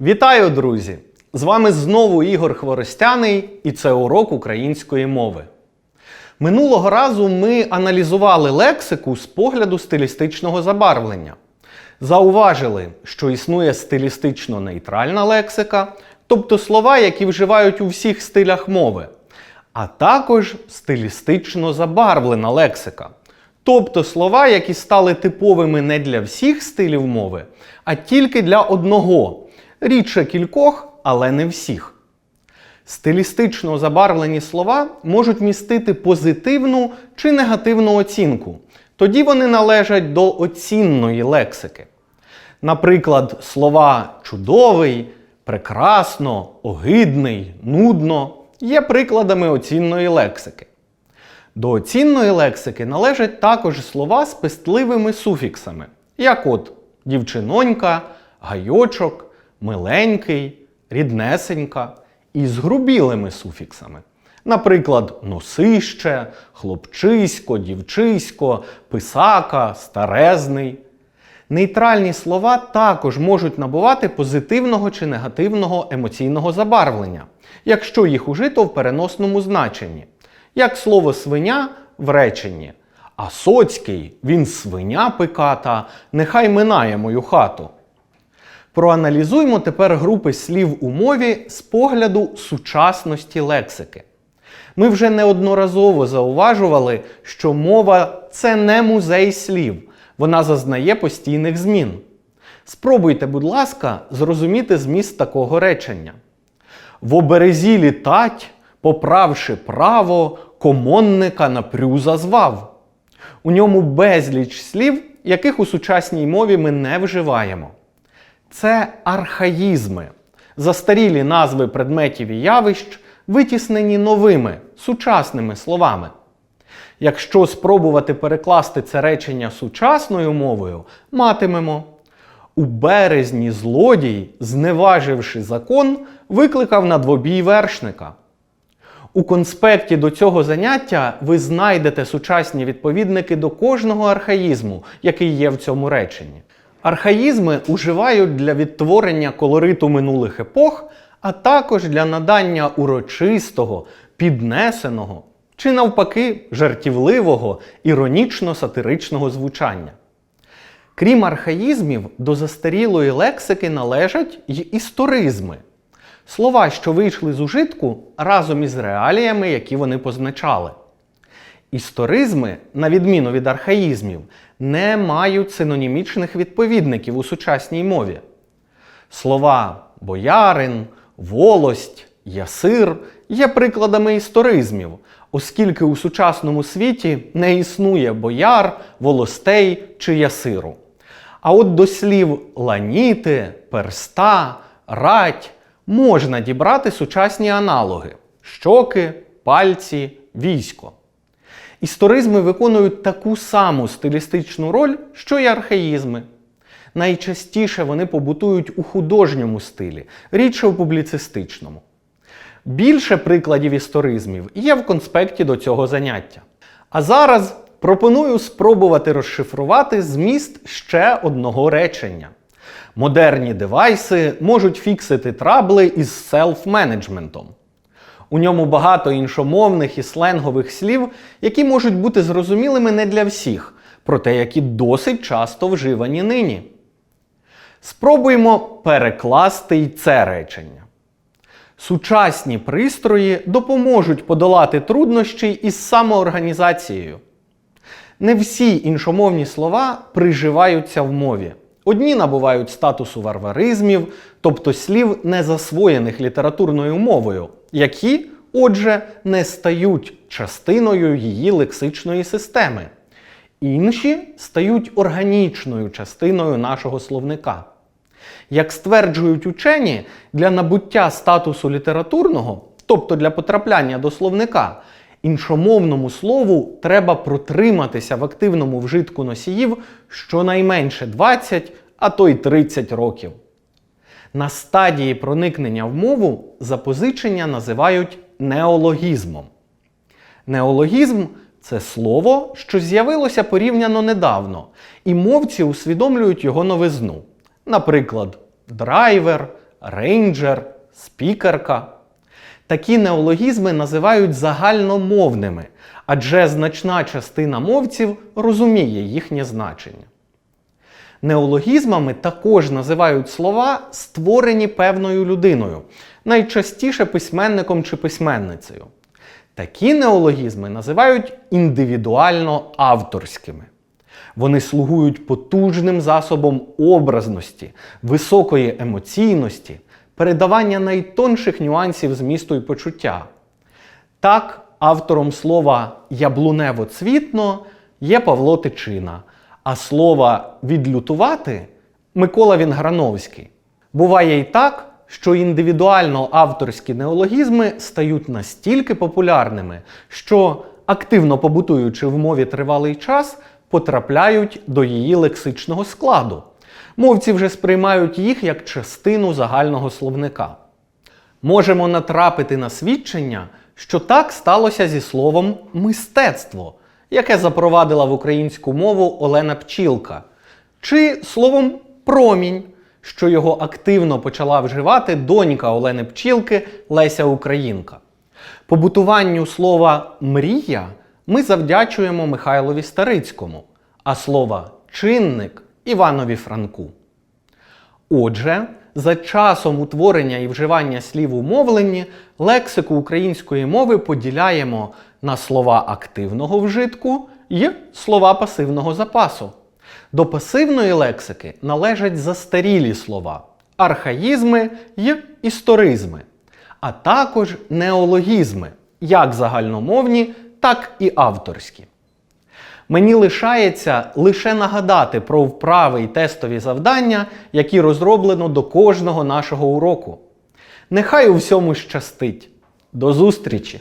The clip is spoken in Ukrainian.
Вітаю, друзі! З вами знову Ігор Хворостяний і це урок української мови. Минулого разу ми аналізували лексику з погляду стилістичного забарвлення. Зауважили, що існує стилістично нейтральна лексика, тобто слова, які вживають у всіх стилях мови, а також стилістично забарвлена лексика. Тобто слова, які стали типовими не для всіх стилів мови, а тільки для одного, рідше кількох, але не всіх. Стилістично забарвлені слова можуть містити позитивну чи негативну оцінку. Тоді вони належать до оцінної лексики. Наприклад, слова чудовий, прекрасно, огидний, нудно є прикладами оцінної лексики. До оцінної лексики належать також слова з пестливими суфіксами, як от дівчинонька, гайочок, миленький, ріднесенька і з грубілими суфіксами. Наприклад, носище, хлопчисько, дівчисько, писака, старезний. Нейтральні слова також можуть набувати позитивного чи негативного емоційного забарвлення, якщо їх ужито в переносному значенні, як слово свиня в реченні. А соцький він свиня пиката, нехай минає мою хату. Проаналізуймо тепер групи слів у мові з погляду сучасності лексики. Ми вже неодноразово зауважували, що мова це не музей слів, вона зазнає постійних змін. Спробуйте, будь ласка, зрозуміти зміст такого речення. В оберезі літать, поправши право, комонника на прюза звав. У ньому безліч слів, яких у сучасній мові ми не вживаємо. Це архаїзми, застарілі назви предметів і явищ, витіснені новими, сучасними словами. Якщо спробувати перекласти це речення сучасною мовою, матимемо. У березні злодій, зневаживши закон, викликав на двобій вершника. У конспекті до цього заняття ви знайдете сучасні відповідники до кожного архаїзму, який є в цьому реченні. Архаїзми уживають для відтворення колориту минулих епох, а також для надання урочистого, піднесеного чи навпаки жартівливого, іронічно-сатиричного звучання. Крім архаїзмів, до застарілої лексики належать й історизми. Слова, що вийшли з ужитку разом із реаліями, які вони позначали. Історизми, на відміну від архаїзмів, не мають синонімічних відповідників у сучасній мові. Слова боярин, волость, ясир є прикладами історизмів, оскільки у сучасному світі не існує бояр, волостей чи ясиру. А от до слів ланіти, перста, рать можна дібрати сучасні аналоги щоки, пальці, військо. Історизми виконують таку саму стилістичну роль, що й архаїзми. Найчастіше вони побутують у художньому стилі, рідше у публіцистичному. Більше прикладів історизмів є в конспекті до цього заняття. А зараз пропоную спробувати розшифрувати зміст ще одного речення. Модерні девайси можуть фіксити трабли із селф-менеджментом. У ньому багато іншомовних і сленгових слів, які можуть бути зрозумілими не для всіх, проте які досить часто вживані нині. Спробуємо перекласти й це речення. Сучасні пристрої допоможуть подолати труднощі із самоорганізацією. Не всі іншомовні слова приживаються в мові. Одні набувають статусу варваризмів, тобто слів, не засвоєних літературною мовою, які, отже, не стають частиною її лексичної системи. Інші стають органічною частиною нашого словника. Як стверджують учені, для набуття статусу літературного, тобто для потрапляння до словника, іншомовному слову треба протриматися в активному вжитку носіїв щонайменше 20, а то й 30 років. На стадії проникнення в мову запозичення називають неологізмом. Неологізм це слово, що з'явилося порівняно недавно, і мовці усвідомлюють його новизну. Наприклад, драйвер, рейнджер, спікерка. Такі неологізми називають загальномовними, адже значна частина мовців розуміє їхнє значення. Неологізмами також називають слова, створені певною людиною, найчастіше письменником чи письменницею. Такі неологізми називають індивідуально авторськими. Вони слугують потужним засобом образності, високої емоційності, передавання найтонших нюансів змісту і почуття. Так, автором слова яблунево-цвітно є Павло Тичина, а слова відлютувати Микола Вінграновський. Буває і так, що індивідуально авторські неологізми стають настільки популярними, що, активно побутуючи в мові тривалий час, потрапляють до її лексичного складу. Мовці вже сприймають їх як частину загального словника. Можемо натрапити на свідчення, що так сталося зі словом мистецтво, яке запровадила в українську мову Олена Пчілка, чи словом промінь, що його активно почала вживати донька Олени Пчілки Леся Українка. Побутуванню слова мрія ми завдячуємо Михайлові Старицькому, а слова чинник Іванові Франку. Отже, за часом утворення і вживання слів у мовленні лексику української мови поділяємо на слова активного вжитку і слова пасивного запасу. До пасивної лексики належать застарілі слова, архаїзми й історизми, а також неологізми, як загальномовні, так і авторські. Мені лишається лише нагадати про вправи й тестові завдання, які розроблено до кожного нашого уроку. Нехай у всьому щастить. До зустрічі!